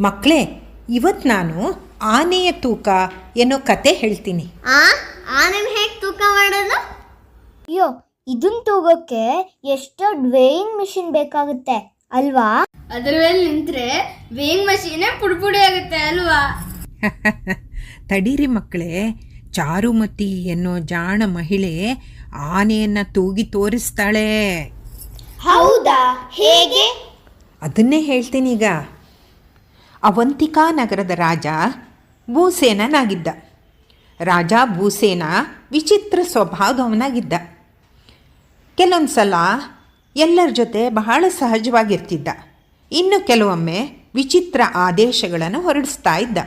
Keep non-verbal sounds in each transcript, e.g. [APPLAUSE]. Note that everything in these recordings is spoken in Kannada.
ಮಕ್ಕಳೇ ಇವತ್ತು ನಾನು ಆನೆಯ ತೂಕ ಏನೋ ಕತೆ ಹೇಳ್ತೀನಿ. ಆ? ಆನೆನ ಹೇಗೆ ತೂಕ ಮಾಡೋದು? ಅಯ್ಯೋ ಇದನ್ ತೂಗೋಕ್ಕೆ ಎಷ್ಟೋ ವೇಯಿಂಗ್ ಮಿಷಿನ್ ಬೇಕಾಗುತ್ತೆ ಅಲ್ವಾ? ಅದ್ರ ಮೇಲೆ ನಿಂತ್ರೆ ವೇಯಿಂಗ್ ಮಷೀನೇ ಪುಡಿ ಆಗುತ್ತೆ ಅಲ್ವಾ? [LAUGHS] ತಡೀರಿ ಮಕ್ಕಳೇ ಚಾರುಮತಿ ಎನ್ನೋ ಜಾಣ ಮಹಿಳೆ ಆನೆಯನ್ನು ತೂಗಿ ತೋರಿಸ್ತಾಳೆ. ಹೌದಾ? ಹೇಗೆ? ಅದನ್ನೇ ಹೇಳ್ತೀನಿ ಈಗ. ಅವಂತಿಕಾ ನಗರದ ರಾಜ ಭೂಸೇನನಾಗಿದ್ದ. ರಾಜ ಭೂಸೇನ ವಿಚಿತ್ರ ಸ್ವಭಾವವನಾಗಿದ್ದ ಕೆಲವೊಂದು ಸಲ ಎಲ್ಲರ ಜೊತೆ ಬಹಳ ಸಹಜವಾಗಿರ್ತಿದ್ದ. ಇನ್ನು ಕೆಲವೊಮ್ಮೆ ವಿಚಿತ್ರ ಆದೇಶಗಳನ್ನು ಹೊರಡಿಸ್ತಾ ಇದ್ದ.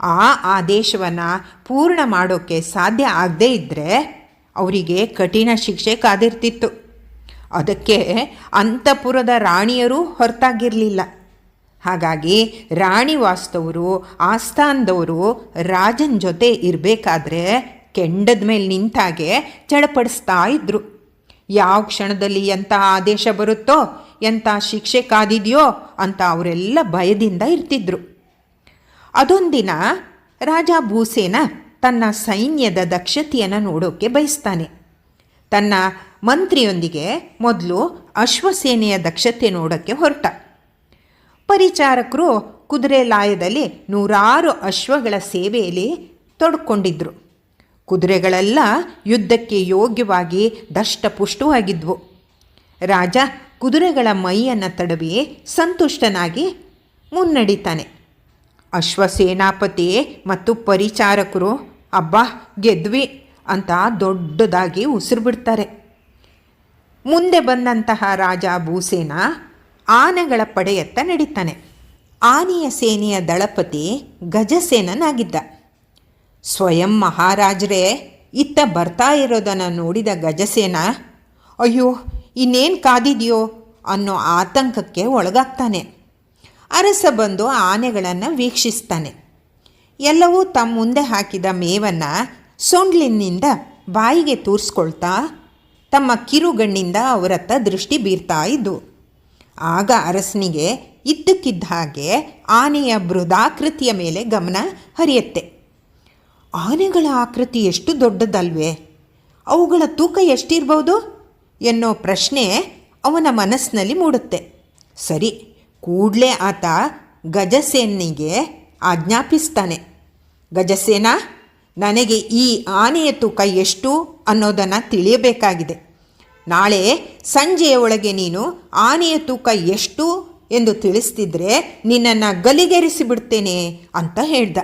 ಆ ಆದೇಶವನ್ನು ಪೂರ್ಣ ಮಾಡೋಕ್ಕೆ ಸಾಧ್ಯ ಆಗದೇ ಇದ್ದರೆ ಅವರಿಗೆ ಕಠಿಣ ಶಿಕ್ಷೆ ಕಾದಿರ್ತಿತ್ತು. ಅದಕ್ಕೆ ಅಂತಃಪುರದ ರಾಣಿಯರೂ ಹೊರತಾಗಿರಲಿಲ್ಲ. ಹಾಗಾಗಿ ರಾಣಿ ವಾಸ್ತವರು ಆಸ್ಥಾನದವರು ರಾಜನ ಜೊತೆ ಇರಬೇಕಾದ್ರೆ ಕೆಂಡದ ಮೇಲೆ ನಿಂತಾಗೆ ಚಳಪಡಿಸ್ತಾ ಇದ್ರು. ಯಾವ ಕ್ಷಣದಲ್ಲಿ ಎಂಥ ಆದೇಶ ಬರುತ್ತೋ ಎಂಥ ಶಿಕ್ಷೆ ಕಾದಿದೆಯೋ ಅಂತ ಅವರೆಲ್ಲ ಭಯದಿಂದ ಇರ್ತಿದ್ರು. ಅದೊಂದಿನ ರಾಜ ಭೂಸೇನ ತನ್ನ ಸೈನ್ಯದ ದಕ್ಷತೆಯನ್ನು ನೋಡೋಕ್ಕೆ ಬಯಸ್ತಾನೆ. ತನ್ನ ಮಂತ್ರಿಯೊಂದಿಗೆ ಮೊದಲು ಅಶ್ವಸೇನೆಯ ದಕ್ಷತೆ ನೋಡೋಕ್ಕೆ ಹೊರಟ. ಪರಿಚಾರಕರು ಕುದುರೆ ಲಾಯದಲ್ಲಿ ನೂರಾರು ಅಶ್ವಗಳ ಸೇವೆಯಲ್ಲಿ ತೊಡ್ಕೊಂಡಿದ್ರು. ಕುದುರೆಗಳೆಲ್ಲ ಯುದ್ಧಕ್ಕೆ ಯೋಗ್ಯವಾಗಿ ದಷ್ಟಪುಷ್ಟವಾಗಿದ್ವು. ರಾಜ ಕುದುರೆಗಳ ಮೈಯನ್ನು ತಡವಿ ಸಂತುಷ್ಟನಾಗಿ ಮುನ್ನಡೀತಾನೆ. ಅಶ್ವಸೇನಾಪತಿ ಮತ್ತು ಪರಿಚಾರಕರು, ಅಬ್ಬಾ, ಗೆದ್ವಿ ಅಂತ ದೊಡ್ಡದಾಗಿ ಉಸಿರು ಬಿಡ್ತಾರೆ. ಮುಂದೆ ಬಂದಂತಹ ರಾಜ ಭೂಸೇನ ಆನೆಗಳ ಪಡೆಯತ್ತ ನಡೀತಾನೆ. ಆನೆಯ ಸೇನೆಯ ದಳಪತಿ ಗಜಸೇನನಾಗಿದ್ದ. ಸ್ವಯಂ ಮಹಾರಾಜರೇ, ಇತ್ತ ಬರ್ತಾ ಇರೋದನ್ನು ನೋಡಿದ ಗಜಸೇನ, ಅಯ್ಯೋ, ಇನ್ನೇನು ಕಾದಿದೆಯೋ ಅನ್ನೋ ಆತಂಕಕ್ಕೆ ಒಳಗಾಗ್ತಾನೆ. ಅರಸ ಬಂದು ಆನೆಗಳನ್ನು ವೀಕ್ಷಿಸ್ತಾನೆ. ಎಲ್ಲವೂ ತಮ್ಮ ಮುಂದೆ ಹಾಕಿದ ಮೇವನ್ನು ಸೊಂಡ್ಲಿನಿಂದ ಬಾಯಿಗೆ ತೂರಿಸ್ಕೊಳ್ತಾ ತಮ್ಮ ಕಿರುಗಣ್ಣಿಂದ ಅವರತ್ತ ದೃಷ್ಟಿ ಬೀರ್ತಾ ಇದ್ದು. ಆಗ ಅರಸನಿಗೆ ಇದ್ದಕ್ಕಿದ್ದ ಹಾಗೆ ಆನೆಯ ಬೃದಾಕೃತಿಯ ಮೇಲೆ ಗಮನ ಹರಿಯುತ್ತೆ. ಆನೆಗಳ ಆಕೃತಿ ಎಷ್ಟು ದೊಡ್ಡದಲ್ವೇ? ಅವುಗಳ ತೂಕ ಎಷ್ಟಿರ್ಬೋದು? ಎನ್ನೋ ಪ್ರಶ್ನೆ ಅವನ ಮನಸ್ಸಿನಲ್ಲಿ ಮೂಡುತ್ತೆ. ಸರಿ, ಕೂಡಲೇ ಆತ ಗಜಸೇನಿಗೆ ಆಜ್ಞಾಪಿಸ್ತಾನೆ. ಗಜಸೇನ, ನನಗೆ ಈ ಆನೆಯ ತೂಕ ಎಷ್ಟು ಅನ್ನೋದನ್ನು ತಿಳಿಯಬೇಕಾಗಿದೆ. ನಾಳೆ ಸಂಜೆಯ ಒಳಗೆ ನೀನು ಆನೆಯ ತೂಕ ಎಷ್ಟು ಎಂದು ತಿಳಿಸ್ತಿದ್ರೆ ನಿನ್ನನ್ನು ಗಲಿಗೆರಿಸಿ ಬಿಡ್ತೇನೆ ಅಂತ ಹೇಳ್ದ.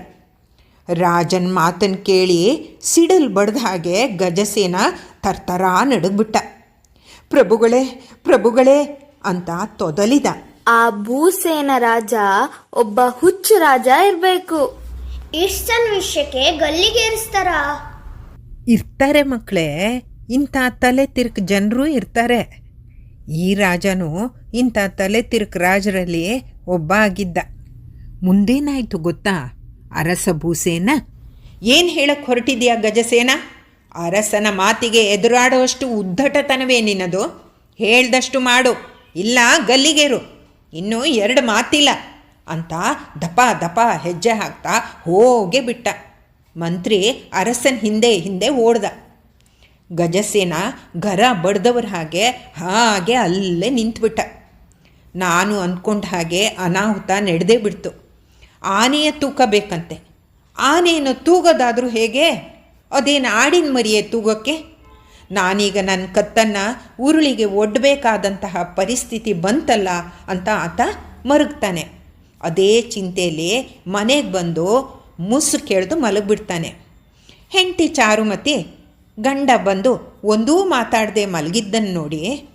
ರಾಜನ್ ಮಾತನ್ನು ಕೇಳಿ ಸಿಡಲ್ ಬಡ್ದ ಹಾಗೆ ಗಜಸೇನ ತರ್ತರ ನಡುಗ್ಬಿಟ್ಟ. ಪ್ರಭುಗಳೇ ಪ್ರಭುಗಳೇ ಅಂತ ತೊದಲಿದ. ಆ ಭೂಸೇನ ರಾಜ ಒಬ್ಬ ಹುಚ್ಚು ರಾಜ ಇರಬೇಕು. ಇಷ್ಟನ್ ವಿಷಯಕ್ಕೆ ಗಲ್ಲಿಗೇರಿಸ್ತಾರ? ಇರ್ತಾರೆ ಮಕ್ಕಳೇ ಇಂಥ ತಲೆ ತಿರ್ಕ್ ಜನರೂ ಇರ್ತಾರೆ. ಈ ರಾಜನೂ ಇಂಥ ತಲೆ ತಿರ್ಕ್ ರಾಜರಲ್ಲಿ ಒಬ್ಬ ಆಗಿದ್ದ. ಮುಂದೇನಾಯಿತು ಗೊತ್ತಾ? ಅರಸ ಭೂಸೇನ? ಏನು ಹೇಳಕ್ಕೆ ಹೊರಟಿದೆಯಾ ಗಜಸೇನ? ಅರಸನ ಮಾತಿಗೆ ಎದುರಾಡುವಷ್ಟು ಉದ್ದಟತನವೇ ನಿನ್ನದು ಹೇಳ್ದಷ್ಟು ಮಾಡು. ಇಲ್ಲ, ಗಲ್ಲಿಗೇರು. ಇನ್ನೂ ಎರಡು ಮಾತಿಲ್ಲ. ಅಂತ ದಪ ದಪ ಹೆಜ್ಜೆ ಹಾಕ್ತಾ ಹೋಗೇ ಬಿಟ್ಟ. ಮಂತ್ರಿ ಅರಸನ ಹಿಂದೆ ಹಿಂದೆ ಓಡ್ದ. ಗಜಸೇನ ಗರ ಬಡ್ದವ್ರ ಹಾಗೆ ಹಾಗೆ ಅಲ್ಲೇ ನಿಂತ್ಬಿಟ್ಟ. ನಾನು ಅಂದ್ಕೊಂಡ ಹಾಗೆ ಅನಾಹುತ ನಡೆದೇ ಬಿಡ್ತು. ಆನೆಯ ತೂಕ ಬೇಕಂತೆ. ಆನೆಯನ್ನು ತೂಗೋದಾದರೂ ಹೇಗೆ? ಅದೇನು ಆಡಿನ ಮರಿಯೇ ತೂಗೋಕ್ಕೆ? ನಾನೀಗ ನನ್ನ ಕತ್ತನ್ನು ಉರುಳಿಗೆ ಒಡ್ಡಬೇಕಾದಂತಹ ಪರಿಸ್ಥಿತಿ ಬಂತಲ್ಲ ಅಂತ ಆತ ಮರುಗ್ತಾನೆ. ಅದೇ ಚಿಂತೆಯಲ್ಲಿ ಮನೆಗೆ ಬಂದು ಮುಸು ಕೇಳ್ದು ಮಲಗಿಬಿಡ್ತಾನೆ. ಹೆಂಡತಿ ಚಾರುಮತಿ ಗಂಡ ಬಂದು ಒಂದೂ ಮಾತಾಡದೆ ಮಲಗಿದ್ದನ್ನು ನೋಡಿ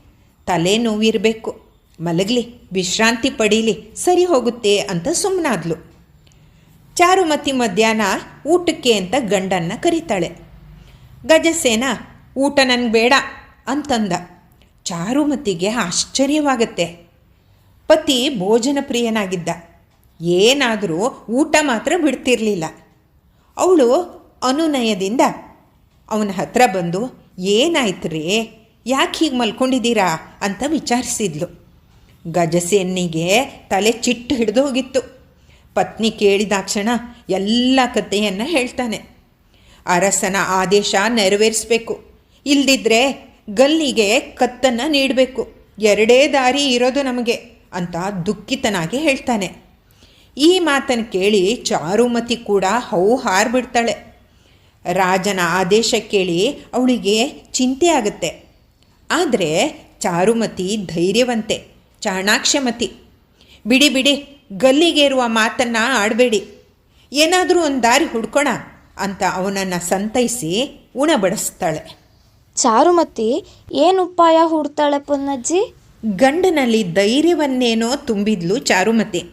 ತಲೆ ನೋವಿರಬೇಕು. ಮಲಗಲಿ, ವಿಶ್ರಾಂತಿ ಪಡೀಲಿ, ಸರಿ ಹೋಗುತ್ತೆ ಅಂತ ಸುಮ್ಮನಾದ್ಲು ಚಾರುಮತಿ ಮಧ್ಯಾಹ್ನ ಊಟಕ್ಕೆ ಅಂತ ಗಂಡನ್ನ ಕರೀತಾಳೆ. ಗಜಸೇನ, ಊಟ ನನಗೆ ಬೇಡ ಅಂತಂದ. ಚಾರುಮತಿಗೆ ಆಶ್ಚರ್ಯವಾಗತ್ತೆ. ಪತಿ ಭೋಜನ ಪ್ರಿಯನಾಗಿದ್ದ. ಏನಾದರೂ ಊಟ ಮಾತ್ರ ಬಿಡ್ತಿರ್ಲಿಲ್ಲ. ಅವಳು ಅನುನಯದಿಂದ ಅವನ ಹತ್ರ ಬಂದು ಏನಾಯ್ತು ರೀ ಯಾಕೆ ಹೀಗೆ ಮಲ್ಕೊಂಡಿದ್ದೀರಾ? ಅಂತ ವಿಚಾರಿಸಿದ್ಲು. ಗಜಸೇನಿಗೆ ತಲೆ ಚಿಟ್ಟು ಹಿಡಿದು ಹೋಗಿತ್ತು. ಪತ್ನಿ ಕೇಳಿದಾಕ್ಷಣ ಎಲ್ಲ ಕಥೆಯನ್ನು ಹೇಳ್ತಾನೆ. ಅರಸನ ಆದೇಶ ನೆರವೇರಿಸಬೇಕು. ಇಲ್ದಿದ್ರೆ ಗಲ್ಲಿಗೆ ಕತ್ತನ್ನು ನೀಡಬೇಕು. ಎರಡೇ ದಾರಿ ಇರೋದು ನಮಗೆ ಅಂತ ದುಃಖಿತನಾಗಿ ಹೇಳ್ತಾನೆ. ಈ ಮಾತನ್ನು ಕೇಳಿ ಚಾರುಮತಿ ಕೂಡ ಹೌ ಹಾರ್ಬಿಡ್ತಾಳೆ. ರಾಜನ ಆದೇಶ ಕೇಳಿ ಅವಳಿಗೆ ಚಿಂತೆ ಆಗುತ್ತೆ. ಆದರೆ ಚಾರುಮತಿ ಧೈರ್ಯವಂತೆ ಚಾಣಾಕ್ಷಮತಿ. ಬಿಡಿ ಬಿಡಿ ಗಲ್ಲಿಗೇರುವ ಮಾತನ್ನು ಆಡಬೇಡಿ. ಏನಾದರೂ ಒಂದು ದಾರಿ ಹುಡ್ಕೋಣ ಅಂತ ಅವನನ್ನು ಸಂತೈಸಿ ಉಣಬಡಿಸ್ತಾಳೆ. ಚಾರುಮತಿ ಏನು ಉಪಾಯ ಹುಡ್ತಾಳೆ ಪೊನ್ನಜ್ಜಿ? ಗಂಡನಲ್ಲಿ ಧೈರ್ಯವನ್ನೇನೋ ತುಂಬಿದ್ಲು ಚಾರುಮತಿ.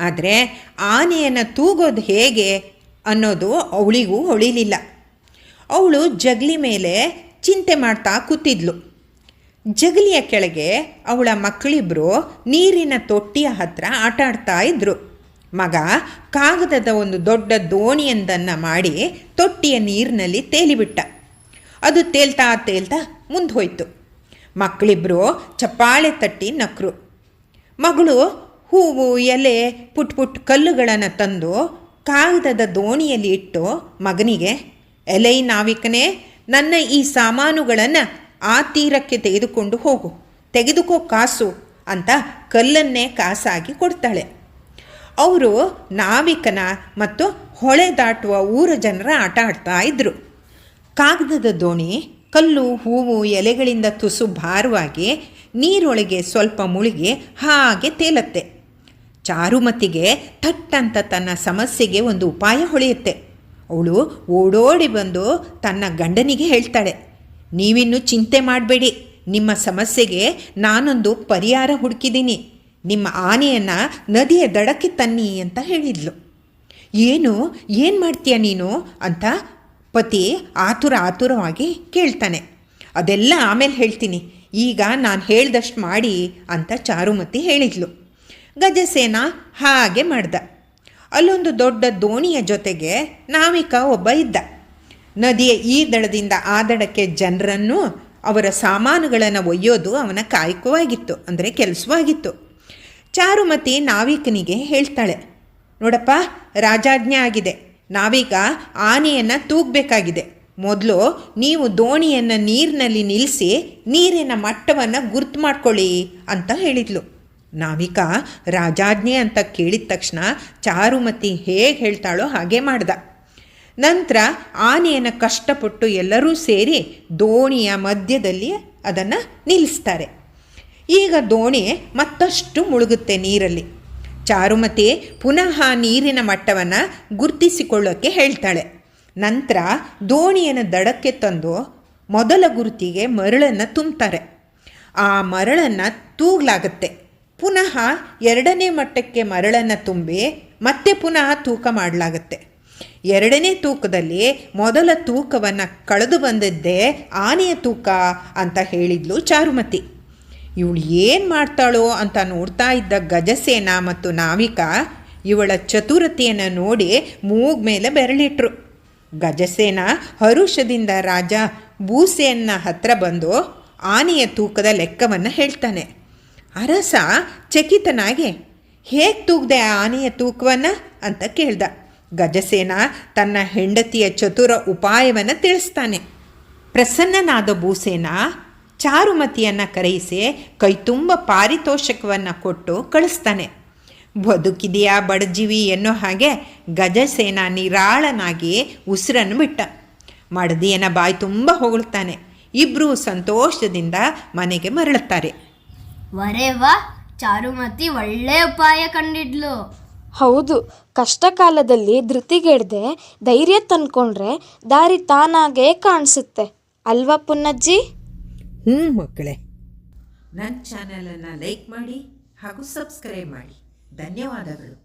ಆದರೆ ಆನೆಯನ್ನು ತೂಗೋದು ಹೇಗೆ ಅನ್ನೋದು ಅವಳಿಗೂ ಹೊಳಿಲಿಲ್ಲ. ಅವಳು ಜಗಲಿ ಮೇಲೆ ಚಿಂತೆ ಮಾಡ್ತಾ ಕೂತಿದ್ಲು. ಜಗಲಿಯ ಕೆಳಗೆ ಅವಳ ಮಕ್ಕಳಿಬ್ಬರು ನೀರಿನ ತೊಟ್ಟಿಯ ಹತ್ರ ಆಟ ಆಡ್ತಾ ಇದ್ರು. ಮಗ ಕಾಗದದ ಒಂದು ದೊಡ್ಡ ದೋಣಿಯೊಂದನ್ನು ಮಾಡಿ ತೊಟ್ಟಿಯ ನೀರಿನಲ್ಲಿ ತೇಲಿಬಿಟ್ಟ. ಅದು ತೇಲ್ತಾ ತೇಲ್ತಾ ಮುಂದೆ ಹೋಯ್ತು ಮಕ್ಕಳಿಬ್ಬರು ಚಪ್ಪಾಳೆ ತಟ್ಟಿ ನಕ್ರು. ಮಗಳು ಹೂವು, ಎಲೆ ಪುಟ್ ಪುಟ್ ಕಲ್ಲುಗಳನ್ನು ತಂದು ಕಾಗದದ ದೋಣಿಯಲ್ಲಿ ಇಟ್ಟು ಮಗನಿಗೆ ಎಲೈ ನಾವಿಕನೇ, ನನ್ನ ಈ ಸಾಮಾನುಗಳನ್ನು ಆ ತೀರಕ್ಕೆ ತೆಗೆದುಕೊಂಡು ಹೋಗು. ತೆಗೆದುಕೋ ಕಾಸು ಅಂತ ಕಲ್ಲನ್ನೇ ಕಾಸಾಗಿ ಕೊಡ್ತಾಳೆ. ಅವರು ನಾವಿಕನ ಮತ್ತು ಹೊಳೆ ದಾಟುವ ಊರ ಜನರ ಆಟ ಆಡ್ತಾ ಇದ್ದರು ಕಾಗದದ ದೋಣಿ, ಕಲ್ಲು, ಹೂವು, ಎಲೆಗಳಿಂದ ತುಸು ಭಾರವಾಗಿ ನೀರೊಳಗೆ ಸ್ವಲ್ಪ ಮುಳುಗಿ ಹಾಗೆ ತೇಲತ್ತೆ. ಚಾರುಮತಿಗೆ ಥಟ್ಟಂತ ತನ್ನ ಸಮಸ್ಯೆಗೆ ಒಂದು ಉಪಾಯ ಹೊಳೆಯುತ್ತೆ. ಅವಳು ಓಡೋಡಿ ಬಂದು ತನ್ನ ಗಂಡನಿಗೆ ಹೇಳ್ತಾಳೆ, ನೀವಿನ್ನೂ ಚಿಂತೆ ಮಾಡಬೇಡಿ. ನಿಮ್ಮ ಸಮಸ್ಯೆಗೆ ನಾನೊಂದು ಪರಿಹಾರ ಹುಡುಕಿದ್ದೀನಿ. ನಿಮ್ಮ ಆನೆಯನ್ನು ನದಿಯ ದಡಕ್ಕೆ ತನ್ನಿ ಅಂತ ಹೇಳಿದ್ಲು. ಏನು? ಏನು ಮಾಡ್ತೀಯ ನೀನು? ಅಂತ ಪತಿ ಆತುರ ಆತುರವಾಗಿ ಕೇಳ್ತಾನೆ. ಅದೆಲ್ಲ ಆಮೇಲೆ ಹೇಳ್ತೀನಿ. ಈಗ ನಾನು ಹೇಳ್ದಷ್ಟು ಮಾಡಿ ಅಂತ ಚಾರುಮತಿ ಹೇಳಿದ್ಲು. ಗಜಸೇನ ಹಾಗೆ ಮಾಡ್ದ. ಅಲ್ಲೊಂದು ದೊಡ್ಡ ದೋಣಿಯ ಜೊತೆಗೆ ನಾವಿಕ ಒಬ್ಬ ಇದ್ದ. ನದಿಯ ಈ ದಡದಿಂದ ಆ ದಡಕ್ಕೆ ಜನರನ್ನು ಅವರ ಸಾಮಾನುಗಳನ್ನು ಒಯ್ಯೋದು ಅವನ ಕಾಯಕವಾಗಿತ್ತು, ಅಂದರೆ ಕೆಲಸವಾಗಿತ್ತು. ಚಾರುಮತಿ ನಾವಿಕನಿಗೆ ಹೇಳ್ತಾಳೆ, ನೋಡಪ್ಪ, ರಾಜಾಜ್ಞೆ ಆಗಿದೆ. ನಾವೀಗ ಆನೆಯನ್ನು ತೂಗಬೇಕಾಗಿದೆ. ಮೊದಲು ನೀವು ದೋಣಿಯನ್ನು ನೀರಿನಲ್ಲಿ ನಿಲ್ಲಿಸಿ ನೀರಿನ ಮಟ್ಟವನ್ನು ಗುರ್ತು ಮಾಡ್ಕೊಳ್ಳಿ, ಅಂತ ಹೇಳಿದ್ಲು. ನಾವಿಕ ರಾಜಾಜ್ಞೆ ಅಂತ ಕೇಳಿದ ತಕ್ಷಣ ಚಾರುಮತಿ ಹೇಗೆ ಹೇಳ್ತಾಳೋ ಹಾಗೆ ಮಾಡ್ದ. ನಂತರ ಆನೆಯನ್ನು ಕಷ್ಟಪಟ್ಟು ಎಲ್ಲರೂ ಸೇರಿ ದೋಣಿಯ ಮಧ್ಯದಲ್ಲಿ ಅದನ್ನು ನಿಲ್ಲಿಸ್ತಾರೆ. ಈಗ ದೋಣಿ ಮತ್ತಷ್ಟು ಮುಳುಗುತ್ತೆ ನೀರಲ್ಲಿ. ಚಾರುಮತಿ ಪುನಃ ನೀರಿನ ಮಟ್ಟವನ್ನು ಗುರುತಿಸಿಕೊಳ್ಳೋಕ್ಕೆ ಹೇಳ್ತಾಳೆ. ನಂತರ ದೋಣಿಯನ್ನು ದಡಕ್ಕೆ ತಂದು ಮೊದಲ ಗುರುತಿಗೆ ಮರಳನ್ನು ತುಂಬ್ತಾರೆ. ಆ ಮರಳನ್ನು ತೂಗಲಾಗುತ್ತೆ. ಪುನಃ ಎರಡನೇ ಮಟ್ಟಕ್ಕೆ ಮರಳನ್ನು ತುಂಬಿ ಮತ್ತೆ ಪುನಃ ತೂಕ ಮಾಡಲಾಗುತ್ತೆ. ಎರಡನೇ ತೂಕದಲ್ಲಿ ಮೊದಲ ತೂಕವನ್ನು ಕಳೆದು ಬಂದಿದ್ದೇ ಆನೆಯ ತೂಕ ಅಂತ ಹೇಳಿದ್ಲು ಚಾರುಮತಿ. ಇವಳು ಏನು ಮಾಡ್ತಾಳೋ ಅಂತ ನೋಡ್ತಾ ಇದ್ದ ಗಜಸೇನ ಮತ್ತು ನಾವಿಕ ಇವಳ ಚತುರತೆಯನ್ನು ನೋಡಿ ಮೂಗ್ ಮೇಲೆ ಬೆರಳಿಟ್ರು. ಗಜಸೇನ ಹರುಷದಿಂದ ರಾಜ ಬೂಸೆಯನ್ನ ಹತ್ರ ಬಂದು ಆನೆಯ ತೂಕದ ಲೆಕ್ಕವನ್ನು ಹೇಳ್ತಾನೆ. ಅರಸ ಚಕಿತನಾಗೆ, ಹೇಗೆ ತೂಗ್ದೆ ಆ ಆನೆಯ ತೂಕವನ್ನು ಅಂತ ಕೇಳ್ದ. ಗಜಸೇನ ತನ್ನ ಹೆಂಡತಿಯ ಚತುರ ಉಪಾಯವನ್ನು ತಿಳಿಸ್ತಾನೆ. ಪ್ರಸನ್ನನಾದ ಭೂಸೇನ ಚಾರುಮತಿಯನ್ನು ಕರೆಯಿಸಿ ಕೈತುಂಬ ಪಾರಿತೋಷಕವನ್ನು ಕೊಟ್ಟು ಕಳಿಸ್ತಾನೆ. ಬದುಕಿದೆಯಾ ಬಡಜೀವಿ ಎನ್ನೋ ಹಾಗೆ ಗಜಸೇನ ನಿರಾಳನಾಗಿ ಉಸಿರನ್ನು ಬಿಟ್ಟ. ಮಡದಿಯನ ಬಾಯಿ ತುಂಬ ಹೊಗಳ್ತಾನೆ. ಇಬ್ಬರೂ ಸಂತೋಷದಿಂದ ಮನೆಗೆ ಮರಳುತ್ತಾರೆ. ವರೇ ವಾ ಚಾರುಮತಿ ಒಳ್ಳೆ ಉಪಾಯ ಕಂಡಿಡ್ಲು ಹೌದು ಕಷ್ಟ ಕಾಲದಲ್ಲಿ ಧೃತಿಗೆಡ್ದೆ ಧೈರ್ಯ ತಂದ್ಕೊಂಡ್ರೆ ದಾರಿ ತಾನಾಗೇ ಕಾಣಿಸುತ್ತೆ. ಅಲ್ವಾ ಪುನ್ನಜ್ಜಿ? ಹ್ಞೂ ಮಕ್ಕಳೇ. ನನ್ನ ಚಾನೆಲನ್ನು ಲೈಕ್ ಮಾಡಿ ಹಾಗೂ ಸಬ್ಸ್ಕ್ರೈಬ್ ಮಾಡಿ. ಧನ್ಯವಾದಗಳು.